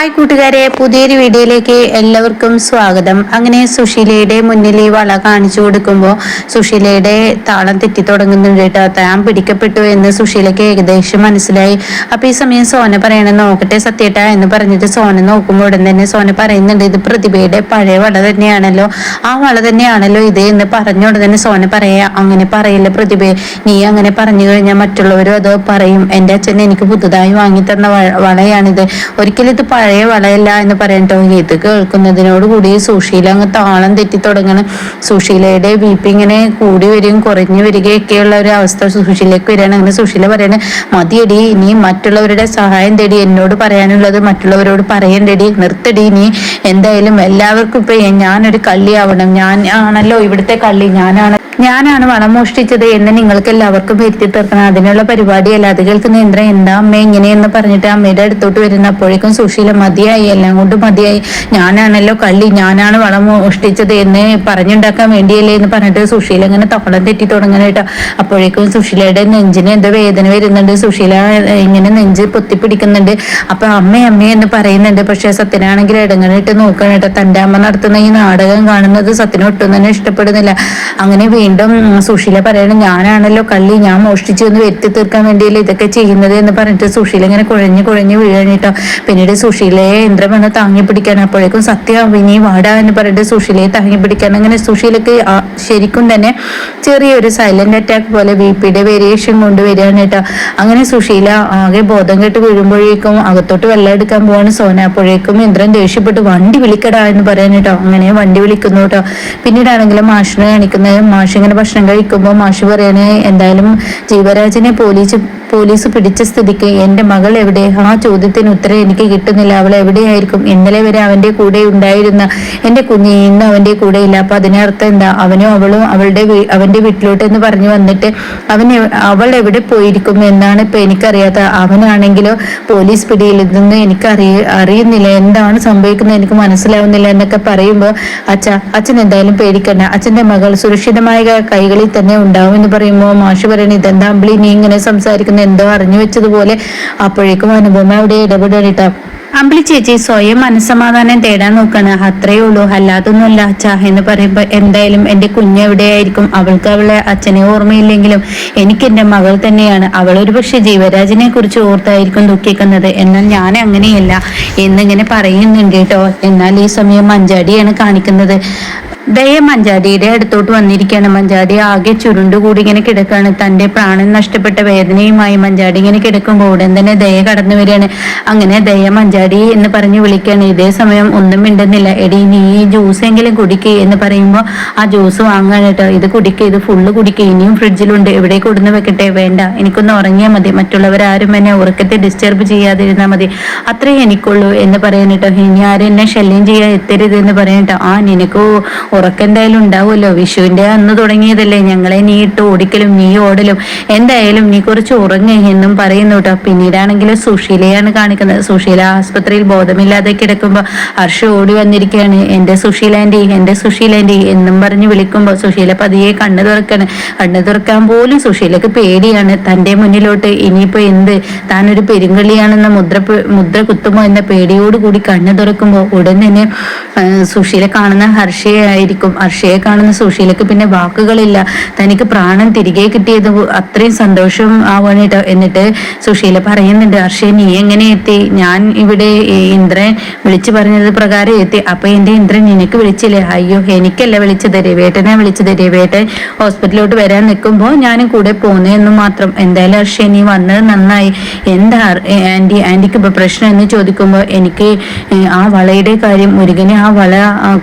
Hi കൂട്ടുകാരെ പുതിയൊരു വീഡിയോയിലേക്ക് എല്ലാവർക്കും സ്വാഗതം. അങ്ങനെ സുശീലയുടെ മുന്നിൽ ഈ വള കാണിച്ചു കൊടുക്കുമ്പോൾ സുശീലയുടെ താളം തെറ്റി തുടങ്ങുന്നുണ്ട് കേട്ടോ. താൻ പിടിക്കപ്പെട്ടു എന്ന് സുശീലയ്ക്ക് ഏകദേശം മനസ്സിലായി. അപ്പൊ ഈ സമയം സോന പറയണ നോക്കട്ടെ സത്യേട്ട എന്ന് പറഞ്ഞിട്ട് സോന നോക്കുമ്പോൾ ഉടൻ തന്നെ സോന പറയുന്നുണ്ട് ഇത് പ്രതിഭയുടെ പഴയ വള തന്നെയാണല്ലോ. ആ വള തന്നെയാണല്ലോ ഇത് എന്ന് പറഞ്ഞ ഉടൻ തന്നെ സോന പറയാ അങ്ങനെ പറയില്ല പ്രതിഭയെ നീ അങ്ങനെ പറഞ്ഞു കഴിഞ്ഞാൽ മറ്റുള്ളവരും അത് പറയും. എന്റെ അച്ഛൻ എനിക്ക് പുതുതായി വാങ്ങി തന്ന വളയാണിത്. ഒരിക്കലും ഇത് പഴയ വളയല്ല എന്ന് പറയട്ടോ ഇത് കേൾക്കുന്നതിനോട് കൂടി സുശീല അങ്ങ് താളം തെറ്റി തുടങ്ങണം. സുശീലയുടെ ബി പി ഇങ്ങനെ കൂടി വരികയും കുറഞ്ഞു വരികയൊക്കെയുള്ള ഒരു അവസ്ഥ സുശീലയ്ക്ക് വരികയാണ്. അങ്ങനെ സുശീല പറയണ മതിയടി ഇനി മറ്റുള്ളവരുടെ സഹായം തേടി എന്നോട് പറയാനുള്ളത് മറ്റുള്ളവരോട് പറയണ്ടടി നിർത്തടി ഇനി എന്തായാലും എല്ലാവർക്കും ഇപ്പൊ ഞാനൊരു കള്ളിയാവണം. ഞാൻ ആണല്ലോ ഇവിടുത്തെ കള്ളി ഞാനാണ് ഞാനാണ് വളം മോഷ്ടിച്ചത് എന്ന് നിങ്ങൾക്ക് എല്ലാവർക്കും വരുത്തി തീർക്കണം. അതിനുള്ള പരിപാടിയല്ല. അത് കേൾക്കുന്ന ഇന്ദ്ര എന്താ അമ്മ ഇങ്ങനെയെന്ന് പറഞ്ഞിട്ട് അമ്മയുടെ അടുത്തോട്ട് വരുന്ന? അപ്പോഴേക്കും സുശീല മതിയായി എല്ലാം കൊണ്ട് മതിയായി. ഞാനാണല്ലോ കള്ളി. ഞാനാണ് വളം മോഷ്ടിച്ചത് എന്ന് പറഞ്ഞുണ്ടാക്കാൻ വേണ്ടിയല്ലേ? എന്ന് പറഞ്ഞിട്ട് സുശീല ഇങ്ങനെ തപ്പളം തെറ്റി തുടങ്ങാനായിട്ട് അപ്പോഴേക്കും സുശീലയുടെ നെഞ്ചിന് എന്തോ വേദന വരുന്നുണ്ട്. സുശീല ഇങ്ങനെ നെഞ്ച് പൊത്തി പിടിക്കുന്നുണ്ട് അപ്പൊ അമ്മ അമ്മ എന്ന് പറയുന്നുണ്ട്. പക്ഷെ സത്യനാണെങ്കിൽ ഇടങ്ങളിട്ട് നോക്കാനായിട്ട് തന്റെ അമ്മ നടത്തുന്ന ഈ നാടകം കാണുന്നത് സത്യന് ഒട്ടും തന്നെ ഇഷ്ടപ്പെടുന്നില്ല. അങ്ങനെ വീണ്ടും സുശീല പറയണം ഞാനാണല്ലോ കള്ളി ഞാൻ മോഷ്ടിച്ചു എന്ന് വരുത്തി തീർക്കാൻ വേണ്ടിയല്ലേ ഇതൊക്കെ ചെയ്യുന്നത്? എന്ന് പറഞ്ഞിട്ട് സുശീല ഇങ്ങനെ കുഴഞ്ഞു കുഴഞ്ഞു വീഴാനിട്ടോ പിന്നീട് സുശീലയെ ഇന്ദ്രൻ വന്ന് താങ്ങി പിടിക്കാൻ അപ്പോഴേക്കും സത്യ വിനി വാടാ എന്ന് പറഞ്ഞിട്ട് സുശീലയെ താങ്ങി പിടിക്കാൻ അങ്ങനെ സുശീലക്ക് ശരിക്കും തന്നെ ചെറിയൊരു സൈലന്റ് അറ്റാക്ക് പോലെ ബി പിയുടെ വേരിയേഷൻ കൊണ്ടുവരികയാണ് കേട്ടോ. അങ്ങനെ സുശീല ആകെ ബോധം കെട്ട് വീഴുമ്പോഴേക്കും അകത്തോട്ട് വെള്ളം എടുക്കാൻ പോവാണ് സോന. അപ്പോഴേക്കും ഇന്ദ്രൻ ദേഷ്യപ്പെട്ട് വണ്ടി വിളിക്കടാ എന്ന് പറയാൻ കേട്ടോ. അങ്ങനെ വണ്ടി വിളിക്കുന്നു കേട്ടോ. പിന്നീടാണെങ്കിലും മാഷിനെ കാണിക്കുന്നത് മാഷ് ഇങ്ങനെ ഭക്ഷണം കഴിക്കുമ്പോൾ മാഷി പറയണേ എന്തായാലും ജീവരാജിനെ പോലീസ് പോലീസ് പിടിച്ച സ്ഥിതിക്ക് എന്റെ മകൾ എവിടെ? ആ ചോദ്യത്തിന് ഉത്തരം എനിക്ക് കിട്ടുന്നില്ല. അവൾ എവിടെയായിരിക്കും? ഇന്നലെ വരെ അവന്റെ കൂടെ ഉണ്ടായിരുന്ന എന്റെ കുഞ്ഞ് ഇന്ന് അവന്റെ കൂടെ ഇല്ല. അപ്പൊ അതിനർത്ഥം എന്താ? അവനും അവളും അവളുടെ അവന്റെ വീട്ടിലോട്ട് എന്ന് പറഞ്ഞു വന്നിട്ട് അവൻ അവൾ എവിടെ പോയിരിക്കും എന്നാണ് ഇപ്പൊ എനിക്കറിയാത്ത. അവനാണെങ്കിലോ പോലീസ് പിടിയിൽ നിന്ന് എനിക്ക് അറിയ അറിയുന്നില്ല. എന്താണ് സംഭവിക്കുന്നത് എനിക്ക് മനസ്സിലാവുന്നില്ല എന്നൊക്കെ പറയുമ്പോൾ അച്ഛ അച്ഛൻ എന്തായാലും പേടിക്കണ്ട. അച്ഛന്റെ മകൾ സുരക്ഷിതമായ കൈകളിൽ തന്നെ ഉണ്ടാവും എന്ന് പറയുമ്പോൾ മാഷ് പറയണ ഇതെന്താ? അമ്പിളി നീ ഇങ്ങനെ സംസാരിക്കുന്ന എന്തോ അറിഞ്ഞു വെച്ചതുപോലെ അപ്പോഴേക്കും അനുപമ അവിടെ ഇടപെടലിട്ട. അമ്പിളി ചേച്ചി സ്വയം മനസ്സമാധാനം തേടാൻ നോക്കാണ്. അത്രയേ ഉള്ളൂ. അല്ലാതൊന്നുമല്ല അച്ഛാ എന്ന് പറയുമ്പോൾ എന്തായാലും എന്റെ കുഞ്ഞ് എവിടെയായിരിക്കും? അവൾക്ക് അവളെ അച്ഛനെ ഓർമ്മയില്ലെങ്കിലും എനിക്ക് എന്റെ മകൾ തന്നെയാണ്. അവൾ ഒരു പക്ഷേ ജീവരാജിനെ കുറിച്ച് ഓർത്തായിരിക്കും ദുഃഖിക്കുന്നത്. എന്നാൽ ഞാൻ അങ്ങനെയല്ല. എന്നിങ്ങനെ പറയുന്നുണ്ട് കേട്ടോ. എന്നാൽ ഈ സമയം മഞ്ചാടിയാണ് കാണിക്കുന്നത്. ദയ മഞ്ചാടിയുടെ അടുത്തോട്ട് വന്നിരിക്കുകയാണ്. മഞ്ചാടി ആകെ ചുരുണ്ടുകൂടി ഇങ്ങനെ കിടക്കാണ് തന്റെ പ്രാണൻ നഷ്ടപ്പെട്ട വേദനയുമായി മഞ്ചാടി ഇങ്ങനെ കിടക്കുമ്പോൾ ഉടൻ തന്നെ ദയ കടന്നു വരികയാണ്. അങ്ങനെ ദയ മഞ്ചാടി എന്ന് പറഞ്ഞ് വിളിക്കുകയാണ്. ഇതേ സമയം ഒന്നും മിണ്ടുന്നില്ല. എടി നീ ഈ ജ്യൂസ് എങ്കിലും കുടിക്കുക എന്ന് പറയുമ്പോൾ ആ ജ്യൂസ് വാങ്ങാൻ കേട്ടോ. ഇത് കുടിക്കുക ഇത് ഫുള്ള് കുടിക്കുക ഇനിയും ഫ്രിഡ്ജിലുണ്ട്. എവിടെ കൊടുന്ന് വെക്കട്ടെ? വേണ്ട. എനിക്കൊന്ന് ഉറങ്ങിയാൽ മതി. മറ്റുള്ളവരാരും എന്നെ ഉറക്കത്തെ ഡിസ്റ്റർബ് ചെയ്യാതിരുന്നാൽ മതി. അത്രേ എനിക്കുള്ളൂ എന്ന് പറയാനിട്ടോ ഇനി ആരും എന്നെ ശല്യം ചെയ്യാൻ എത്തരുത് എന്ന് പറയാനിട്ടോ ആ നിനക്ക് ഉറക്കം എന്തായാലും ഉണ്ടാവുമല്ലോ. വിഷുവിന്റെ അന്ന് തുടങ്ങിയതല്ലേ. ഞങ്ങളെ നീ ഇട്ട് ഓടിക്കലും നീ ഓടലും. എന്തായാലും നീ കുറച്ച് ഉറങ്ങ എന്നും പറയുന്നു കേട്ടോ. പിന്നീടാണെങ്കിൽ സുശീലയാണ് കാണിക്കുന്നത്. സുശീല ആസ്പത്രിയിൽ ബോധമില്ലാതെ കിടക്കുമ്പോൾ ഹർഷ ഓടി വന്നിരിക്കുകയാണ്. എന്റെ എന്റെ സുശീലാന്റി എന്നും പറഞ്ഞ് വിളിക്കുമ്പോൾ സുശീല പതിയെ കണ്ണു തുറക്കാണ്. കണ്ണു തുറക്കാൻ പോലും സുശീലക്ക് പേടിയാണ്. തന്റെ മുന്നിലോട്ട് ഇനിയിപ്പോ എന്ത്? താൻ ഒരു പെരുങ്കള്ളിയാണെന്ന മുദ്ര മുദ്ര കുത്തുമോ എന്ന പേടിയോടുകൂടി കണ്ണു തുറക്കുമ്പോൾ ഉടൻ തന്നെ സുശീല കാണുന്ന ഹർഷയായി ആയിരിക്കും. അർഷയെ കാണുന്ന സുശീലക്ക് പിന്നെ വാക്കുകളില്ല. തനിക്ക് പ്രാണൻ തിരികെ കിട്ടിയത് അത്രയും സന്തോഷം ആവാനായിട്ട് എന്നിട്ട് സുശീല പറയുന്നുണ്ട് അർഷയെ നീ എങ്ങനെ എത്തി? ഞാൻ ഇവിടെ ഇന്ദ്രൻ വിളിച്ചു പറഞ്ഞത് പ്രകാരം എത്തി. അപ്പൊ എന്റെ ഇന്ദ്രൻ നിനക്ക് വിളിച്ചില്ലേ? അയ്യോ എനിക്കല്ല വിളിച്ചത്. രവേട്ടനെ വിളിച്ചത്. രവേട്ടൻ ഹോസ്പിറ്റലിലോട്ട് വരാൻ നിൽക്കുമ്പോൾ ഞാനും കൂടെ പോന്നു എന്ന് മാത്രം. എന്തായാലും അർഷയെ നീ വന്നത് നന്നായി. എന്താ ആന്റി ആന്റിക്ക് ഇപ്പൊ പ്രശ്നം എന്ന് ചോദിക്കുമ്പോൾ എനിക്ക് ആ വളയുടെ കാര്യം മുരുകന് ആ വള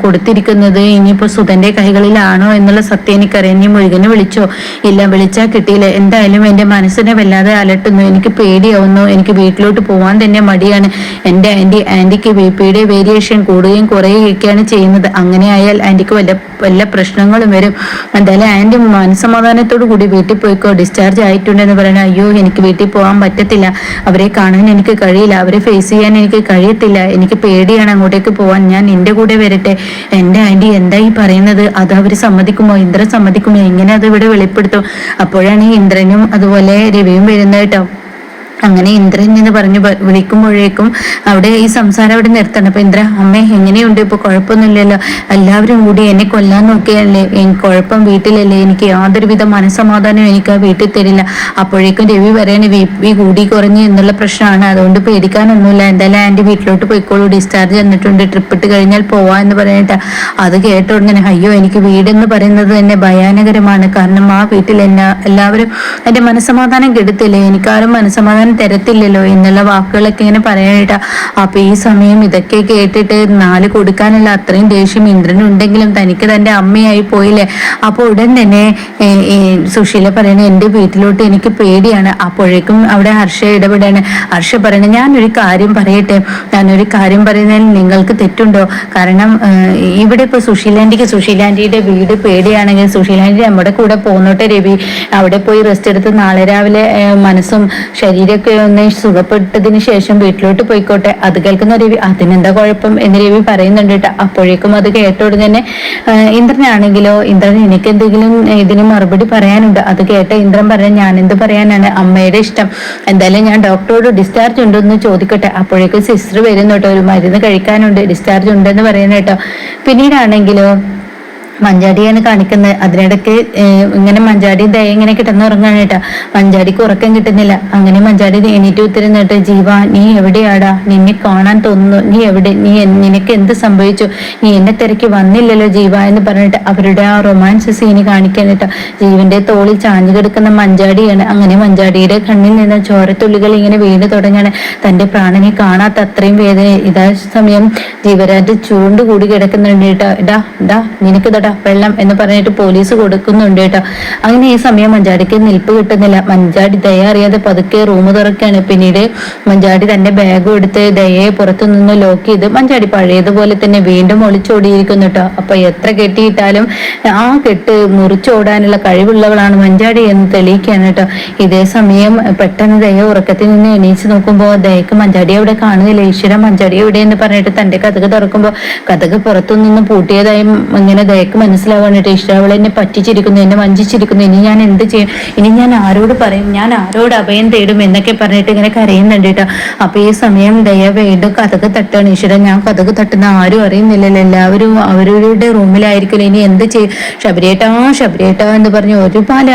കൊടുത്തിരിക്കുന്നത് ഇനി ഇനിയിപ്പോ സുധന്റെ കൈകളിലാണോ എന്നുള്ള സത്യം എനിക്കറിയാം. ഇനി മുഴുകനെ വിളിച്ചോ? ഇല്ല വിളിച്ചാൽ കിട്ടിയില്ല. എന്തായാലും എന്റെ മനസ്സിനെ വല്ലാതെ അലട്ടുന്നു. എനിക്ക് പേടിയാവുന്നു. എനിക്ക് വീട്ടിലോട്ട് പോവാൻ തന്നെ മടിയാണ്. എന്റെ ആന്റി ആന്റിക്ക് ബി പിയുടെ വേരിയേഷൻ കൂടുകയും കുറയുകയൊക്കെയാണ് ചെയ്യുന്നത്. അങ്ങനെ ആയാൽ ആന്റിക്ക് വല്ല വല്ല പ്രശ്നങ്ങളും വരും. എന്തായാലും ആന്റി മനസ്സമാധാനത്തോടു കൂടി വീട്ടിൽ പോയിക്കോ? ഡിസ്ചാർജ് ആയിട്ടുണ്ടെന്ന് പറയണ അയ്യോ എനിക്ക് വീട്ടിൽ പോകാൻ പറ്റത്തില്ല. അവരെ കാണാൻ എനിക്ക് കഴിയില്ല. അവരെ ഫേസ് ചെയ്യാൻ എനിക്ക് കഴിയത്തില്ല. എനിക്ക് പേടിയാണ് അങ്ങോട്ടേക്ക് പോവാൻ. ഞാൻ നിന്റെ കൂടെ വരട്ടെ. എന്റെ ആന്റി എന്തായി ഈ പറയുന്നത് അത് അവർ സമ്മതിക്കുമോ? ഇന്ദ്രൻ സമ്മതിക്കുമോ? എങ്ങനെ അത് ഇവിടെ വെളിപ്പെടുത്തും? അപ്പോഴാണ് ഇന്ദ്രനും അതുപോലെ രവിയും വരുന്നത് കേട്ടോ. അങ്ങനെ ഇന്ദ്രൻ എന്ന് പറഞ്ഞു വിളിക്കുമ്പോഴേക്കും അവിടെ ഈ സംസാരം അവിടെ നിർത്തണം. അപ്പൊ ഇന്ദ്ര അമ്മേ എങ്ങനെയുണ്ട്? ഇപ്പൊ കുഴപ്പമൊന്നുമില്ലല്ലോ. എല്ലാവരും കൂടി എന്നെ കൊല്ലാൻ നോക്കിയല്ലേ? കുഴപ്പം വീട്ടിലല്ലേ? എനിക്ക് യാതൊരുവിധ മനസ്സമാധാനവും എനിക്ക് ആ വീട്ടിൽ തരില്ല. അപ്പോഴേക്കും രവി പറയണേ ബി പി കൂടി കുറഞ്ഞു എന്നുള്ള പ്രശ്നമാണ്. അതുകൊണ്ട് പേടിക്കാനൊന്നുമില്ല. എന്തായാലും ആന്റി വീട്ടിലോട്ട് പോയിക്കോളൂ. ഡിസ്ചാർജ് തന്നിട്ടുണ്ട്. ട്രിപ്പ് ഇട്ട് കഴിഞ്ഞാൽ പോവാ എന്ന് പറഞ്ഞിട്ട് അത് കേട്ട ഉടനെ അയ്യോ എനിക്ക് വീടെന്ന് പറയുന്നത് തന്നെ ഭയാനകരമാണ്. കാരണം ആ വീട്ടിൽ എന്നാ എല്ലാവരും എന്റെ മനസ്സമാധാനം കെടുത്തില്ലേ? എനിക്കാരും മനസ്സമാധാനം തരത്തില്ലല്ലോ എന്നുള്ള വാക്കുകളൊക്കെ ഇങ്ങനെ പറയാനായിട്ടാ അപ്പൊ ഈ സമയം ഇതൊക്കെ കേട്ടിട്ട് നാല് കൊടുക്കാനുള്ള അത്രയും ദേഷ്യം ഇന്ദ്രനുണ്ടെങ്കിലും തനിക്ക് തന്റെ അമ്മയായി പോയില്ലേ? അപ്പൊ ഉടൻ തന്നെ സുശീല പറയണ എന്റെ വീട്ടിലോട്ട് എനിക്ക് പേടിയാണ്. അപ്പോഴേക്കും അവിടെ ഹർഷ ഇടപെടാണ്. ഹർഷ പറയണ ഞാനൊരു കാര്യം പറയട്ടെ? ഞാനൊരു കാര്യം പറയുന്നതിൽ നിങ്ങൾക്ക് തെറ്റുണ്ടോ? കാരണം ഇവിടെ ഇപ്പൊ സുശീലാന്റിക്ക് സുശീലാന്റിയുടെ വീട് പേടിയാണെങ്കിൽ സുശീലാന്റി നമ്മുടെ കൂടെ പോന്നോട്ടെ രവി. അവിടെ പോയി റെസ്റ്റ് എടുത്ത് നാളെ രാവിലെ മനസ്സും മനസ്സും ശരീരമൊക്കെ ഒന്ന് സുഖപ്പെട്ടതിന് ശേഷം വീട്ടിലോട്ട് പോയിക്കോട്ടെ. അത് കേൾക്കുന്ന രവി അതിനെന്താ കുഴപ്പം? എന്ന് രവി പറയുന്നുണ്ട് കേട്ടോ. അപ്പോഴേക്കും അത് കേട്ട ഉടനെ തന്നെ ഇന്ദ്രനാണെങ്കിലോ? ഇന്ദ്രൻ എനിക്ക് എന്തെങ്കിലും ഇതിന് മറുപടി പറയാനുണ്ട്. അത് കേട്ട ഇന്ദ്രൻ പറയാൻ ഞാൻ എന്ത് പറയാനാണ്? അമ്മയുടെ ഇഷ്ടം. എന്തായാലും ഞാൻ ഡോക്ടറോട് ഡിസ്ചാർജ് ഉണ്ടോ എന്ന് ചോദിക്കട്ടെ. അപ്പോഴേക്കും സിസ്റ്റർ വരുന്നു കേട്ടോ ഒരു മരുന്ന് കഴിക്കാനുണ്ട്. ഡിസ്ചാർജ് ഉണ്ടെന്ന് പറയുന്ന കേട്ടോ. പിന്നീടാണെങ്കിലോ? മഞ്ചാടിയാണ് കാണിക്കുന്നത്. അതിനിടയ്ക്ക് ഇങ്ങനെ മഞ്ചാടി ദയ ഇങ്ങനെ കിടന്നുറങ്ങാണ് കേട്ടാ. മഞ്ചാടിക്ക് ഉറക്കം കിട്ടുന്നില്ല. അങ്ങനെ മഞ്ചാടി എണീറ്റ് ഉത്തരുന്നിട്ട് ജീവ നീ എവിടെയാടാ? നിന്നെ കാണാൻ തോന്നുന്നു. നീ എവിടെ? നീ നിനക്ക് എന്ത് സംഭവിച്ചു? നീ എന്നെ തിരക്കി വന്നില്ലല്ലോ ജീവ എന്ന് പറഞ്ഞിട്ട് അവരുടെ ആ റൊമാൻസ് സീന് കാണിക്കാൻ കേട്ടോ. ജീവന്റെ തോളിൽ ചാഞ്ഞു കിടക്കുന്ന മഞ്ചാടിയാണ്. അങ്ങനെ മഞ്ചാടിയുടെ കണ്ണിൽ നിന്ന് ചോരത്തുള്ളികൾ ഇങ്ങനെ വീണ് തുടങ്ങാണ്. തന്റെ പ്രാണനെ കാണാത്ത അത്രയും വേദന ഇതാ സമയം ജീവരാജ് ചൂണ്ടുകൂടി കിടക്കുന്നുണ്ട് കേട്ടോ. ഇടാ ഇടാ നിനക്ക് ഇതടാ വെള്ളം എന്ന് പറഞ്ഞിട്ട് പോലീസ് കൊടുക്കുന്നുണ്ട് കേട്ടോ. അങ്ങനെ ഈ സമയം മഞ്ചാടിക്ക് നിൽപ്പ് കിട്ടുന്നില്ല. മഞ്ചാടി ദയ അറിയാതെ പതുക്കെ റൂം തുറക്കുകയാണ്. പിന്നീട് മഞ്ചാടി തന്റെ ബാഗും എടുത്ത് ദയയെ പുറത്തു നിന്ന് ലോക്ക് ചെയ്ത് മഞ്ചാടി പഴയതുപോലെ തന്നെ വീണ്ടും ഒളിച്ചോടിയിരിക്കുന്നു കേട്ടോ. അപ്പൊ എത്ര കെട്ടിയിട്ടാലും ആ കെട്ട് മുറിച്ചോടാനുള്ള കഴിവുള്ളവളാണ് മഞ്ചാടി എന്ന് തെളിയിക്കുകയാണ് കേട്ടോ. ഇതേ സമയം പെട്ടെന്ന് ദയ ഉറക്കത്തിൽ നിന്ന് എണീച്ച് നോക്കുമ്പോൾ ദയക്ക് മഞ്ചാടി അവിടെ കാണുകയില്ല. ഈശ്വര മഞ്ചാടി എവിടെ എന്ന് പറഞ്ഞിട്ട് തന്റെ കഥക് തുറക്കുമ്പോൾ കഥക് പുറത്തു നിന്ന് പൂട്ടിയതായും ഇങ്ങനെ ദയക്ക് മനസ്സിലാവാനായിട്ട് ഇഷ്ടം അവൾ എന്നെ പറ്റിച്ചിരിക്കുന്നു എന്നെ വഞ്ചിച്ചിരിക്കുന്നു. ഇനി ഞാൻ എന്ത് ചെയ്യും? ഇനി ഞാൻ ആരോട് പറയും? ഞാൻ ആരോട് അഭയം തേടും എന്നൊക്കെ പറഞ്ഞിട്ട് ഇങ്ങനെ കരയുന്നുണ്ട് കേട്ടോ. അപ്പൊ ഈ സമയം ദയ വീണ്ടും കഥക് തട്ടാണ്. ഈശ്വരൻ ഞാൻ കഥക് തട്ടുന്ന ആരും അറിയുന്നില്ലല്ലോ. എല്ലാവരും അവരുടെ റൂമിലായിരിക്കും. ഇനി എന്ത് ചെയ്യും? ശബരിയേട്ടാ ശബരിയേട്ടാ എന്ന് പറഞ്ഞ് ഒരുപാട്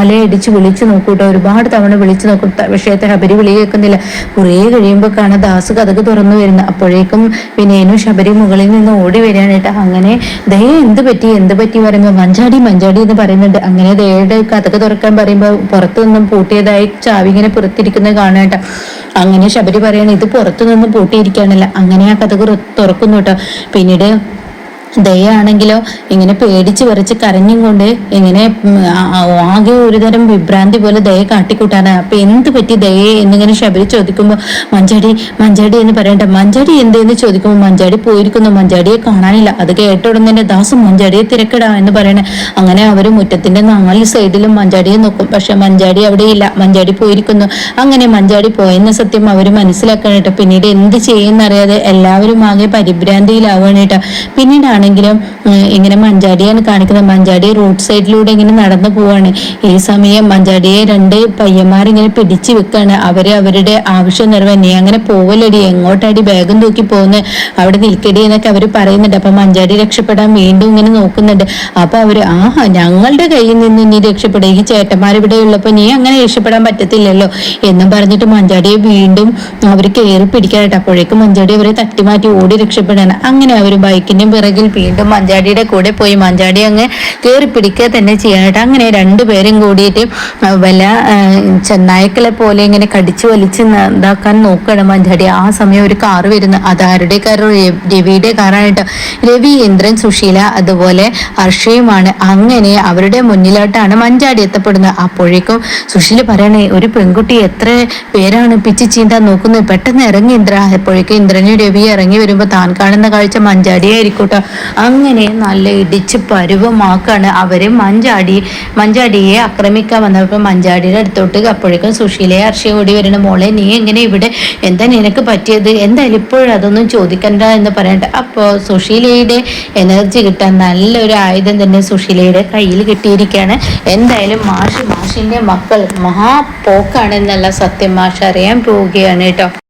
അലയടിച്ച് വിളിച്ചു നോക്കൂട്ടോ ഒരുപാട് തവണ വിളിച്ചു നോക്കും. വിഷയത്തെ ശബരി വിളി കേൾക്കുന്നില്ല. കുറേ കഴിയുമ്പോൾ കാണാൻ ദാസ് കഥക് തുറന്നു വരുന്നത്. അപ്പോഴേക്കും വിനയനും ശബരി മുകളിൽ നിന്ന് ഓടി വരികയാണ് കേട്ടോ. അങ്ങനെ ദയ എന്ത് പറ്റി? എന്ത് പറ്റി പറയുമ്പോൾ മഞ്ചാടി മഞ്ചാടി എന്ന് പറയുന്നുണ്ട്. അങ്ങനെ ദയയുടെ കഥക തുറക്കാൻ പറയുമ്പോൾ പുറത്തു നിന്നും പൂട്ടിയതായി ചാവി ഇങ്ങനെ പുറത്തിരിക്കുന്നത് കാണാം കേട്ടോ അങ്ങനെ ശബരി പറയണ ഇത് പുറത്തു നിന്നും പൂട്ടിയിരിക്കാണല്ല അങ്ങനെ ആ കഥ തുറക്കുന്നു കേട്ടോ. പിന്നീട് ദയാണെങ്കിലോ ഇങ്ങനെ പേടിച്ച് വിറച്ച് കരഞ്ഞും കൊണ്ട് ഇങ്ങനെ ആകെ ഒരുതരം വിഭ്രാന്തി പോലെ ദയ കാട്ടിക്കൂട്ടാണ് അപ്പൊ എന്ത് പറ്റി ദയെ എന്നിങ്ങനെ ശബരി ചോദിക്കുമ്പോൾ മഞ്ചാടി മഞ്ചാടി എന്ന് പറയണ്ട. മഞ്ചാടി എന്തെന്ന് ചോദിക്കുമ്പോൾ മഞ്ചാടി പോയിരിക്കുന്നു. മഞ്ചാടിയെ കാണാനില്ല. അത് കേട്ട ഉടനെ ദാസ് മഞ്ചാടിയെ തിരക്കിടാ എന്ന് പറയണേ. അങ്ങനെ അവർ മുറ്റത്തിന്റെ നാല് സൈഡിലും മഞ്ചാടിയെ നോക്കും. പക്ഷെ മഞ്ചാടി അവിടെ ഇല്ല. മഞ്ചാടി പോയിരിക്കുന്നു. അങ്ങനെ മഞ്ചാടി പോയെന്ന സത്യം അവർ മനസ്സിലാക്കാനായിട്ട് പിന്നീട് എന്ത് ചെയ്യുന്നറിയാതെ എല്ലാവരും ആകെ പരിഭ്രാന്തിയിലാവാനായിട്ട് കേട്ടോ. ഉം, ഇങ്ങനെ മഞ്ചാടിയാണ് കാണിക്കുന്നത്. മഞ്ചാടി റോഡ് സൈഡിലൂടെ ഇങ്ങനെ നടന്നു പോവാണ്. ഈ സമയം മഞ്ചാടിയെ രണ്ട് പയ്യന്മാരിങ്ങനെ പിടിച്ചു വെക്കാണ്. അവർ അവരുടെ ആവശ്യം നിറവേ അങ്ങനെ പോവല്ലടി എങ്ങോട്ടടി ബാഗും തൂക്കി പോകുന്നത് അവിടെ നിൽക്കടി എന്നൊക്കെ അവർ പറയുന്നുണ്ട്. അപ്പൊ മഞ്ചാടി രക്ഷപ്പെടാൻ വീണ്ടും ഇങ്ങനെ നോക്കുന്നുണ്ട്. അപ്പൊ അവർ ആഹാ ഞങ്ങളുടെ കയ്യിൽ നിന്ന് നീ രക്ഷപ്പെടുക ഈ ചേട്ടന്മാർ ഇവിടെ നീ അങ്ങനെ രക്ഷപ്പെടാൻ പറ്റത്തില്ലല്ലോ? എന്നും പറഞ്ഞിട്ട് മഞ്ചാടിയെ വീണ്ടും അവർ കയറി പിടിക്കാനായിട്ട് അപ്പോഴേക്കും മഞ്ചാടി അവരെ തട്ടിമാറ്റി ഓടി രക്ഷപ്പെടാണ്. അങ്ങനെ അവർ ബൈക്കിന്റെ പിറകിൽ വീണ്ടും മഞ്ചാടിയുടെ കൂടെ പോയി. മഞ്ചാടി അങ്ങ് കയറി പിടിക്കുക തന്നെ ചെയ്യാനായിട്ട് അങ്ങനെ രണ്ടുപേരും കൂടിയിട്ട് വല്ല ചെന്നായ്ക്കളെ പോലെ ഇങ്ങനെ കടിച്ചു വലിച്ച് ഇതാക്കാൻ നോക്കുകയാണ് മഞ്ചാടി. ആ സമയം ഒരു കാറ് വരുന്നു. അത് ആരുടെ കാറ്? രവിയുടെ കാറായിട്ട് രവി ഇന്ദ്രൻ സുശീല അതുപോലെ ഹർഷയുമാണ്. അങ്ങനെ അവരുടെ മുന്നിലോട്ടാണ് മഞ്ചാടി എത്തപ്പെടുന്നത്. അപ്പോഴേക്കും സുശീല പറയണേ ഒരു പെൺകുട്ടി എത്ര പേരാണ് പിച്ച് ചീന്താൻ നോക്കുന്നത്? പെട്ടെന്ന് ഇറങ്ങി ഇന്ദ്ര. അപ്പോഴേക്കും ഇന്ദ്രനും രവി ഇറങ്ങി വരുമ്പോൾ താൻ കാണുന്ന കാഴ്ച മഞ്ചാടിയായിരിക്കട്ടോ അങ്ങനെ നല്ല ഇടിച്ച് പരുവമാക്കാണ് അവർ. മഞ്ചാടി മഞ്ചാടിയെ ആക്രമിക്കാൻ വന്നപ്പോൾ മഞ്ചാടിയുടെ അടുത്തോട്ട് അപ്പോഴേക്കും സുശീലയെ അർഷ ഓടി വരുന്ന. മോളെ നീ എങ്ങനെ ഇവിടെ? എന്താ നിനക്ക് പറ്റിയത്? എന്തായാലും ഇപ്പോഴും അതൊന്നും ചോദിക്കണ്ട എന്ന് പറയട്ടെ അപ്പോൾ സുശീലയുടെ എനർജി കിട്ടാൻ നല്ലൊരു ആയുധം തന്നെ സുശീലയുടെ കയ്യിൽ കിട്ടിയിരിക്കുകയാണ്. എന്തായാലും മാഷ് മാഷിന്റെ മക്കൾ മഹാപോക്കാണ് എന്നുള്ള സത്യം മാഷ് അറിയാൻ പോവുകയാണ് കേട്ടോ.